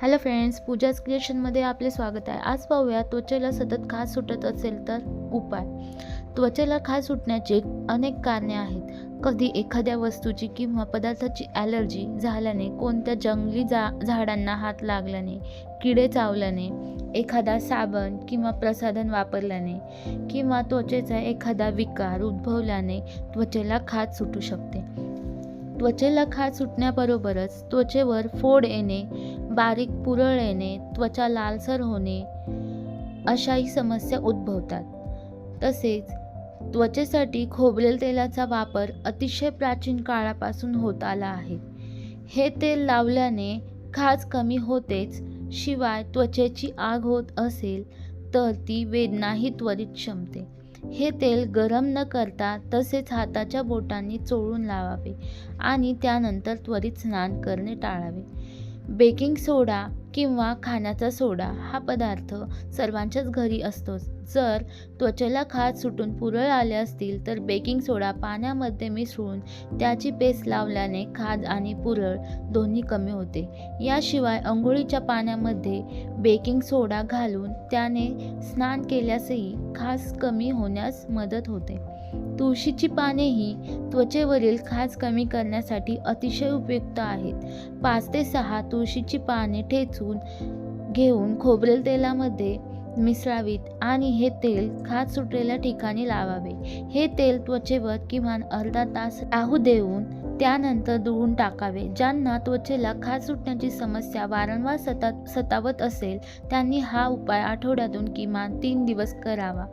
Hello friends पूजाच क्रिएशनमध्ये आपले स्वागत आहे. आज पाहूया त्वचेला सतत खाज सुटत असेल तर उपाय. त्वचेला खाज सुटण्याचे अनेक कारणे आहेत. कधी एखाद्या वस्तूची किंवा पदार्थाची ॲलर्जी झाल्याने कोणत्या जंगली जा झाडांना हात लागल्याने किडे चावल्याने एखादा साबण किंवा प्रसाधन वापरल्याने किंवा त्वचेचा एखादा विकार उद्भवल्याने त्वचेला खाज सुटू शकते. त्वचेला खाज सुटण्याबरोबरच त्वचेवर फोड येणे बारीक पुरळ येणे त्वचा लालसर होणे अशाही समस्या उद्भवतात. तसेच त्वचेसाठी खोबरेल तेलाचा वापर अतिशय प्राचीन काळापासून होत आला आहे. हे तेल लावल्याने खाज कमी होतेच शिवाय त्वचेची आग होत असेल तर ती वेदनाही त्वरित शमते. हे तेल गरम न करता तसेच हाताच्या बोटांनी चोळून लावावे आणि त्यानंतर त्वरित स्नान करणे टाळावे. बेकिंग सोडा किंवा खाण्याचा सोडा हा पदार्थ सर्वांच्याच घरी असतोच. जर त्वचेला खाज सुटून पुरळ आले असतील तर बेकिंग सोडा पाण्यामध्ये मिसळून त्याची पेस्ट लावल्याने खाज आणि पुरळ दोन्ही कमी होते. याशिवाय अंघोळीच्या पाण्यामध्ये बेकिंग सोडा घालून त्याने स्नान केल्यासही खाज कमी होण्यास मदत होते. तुळशीची पाने ही त्वचेवरील खाज कमी करण्यासाठी अतिशय उपयुक्त आहेत. पाच ते सहा तुळशीची पाने ठेचून घेऊन खोबरेल तेलामध्ये मिसळावीत आणि हे तेल खाज सुटलेल्या ठिकाणी लावावे. हे तेल त्वचेवर किमान अर्धा तास राहू देऊन त्यानंतर धुवून टाकावे. ज्यांना त्वचेला खाज सुटण्याची समस्या वारंवार सता सतावत असेल त्यांनी हा उपाय आठवड्यातून किमान तीन दिवस करावा.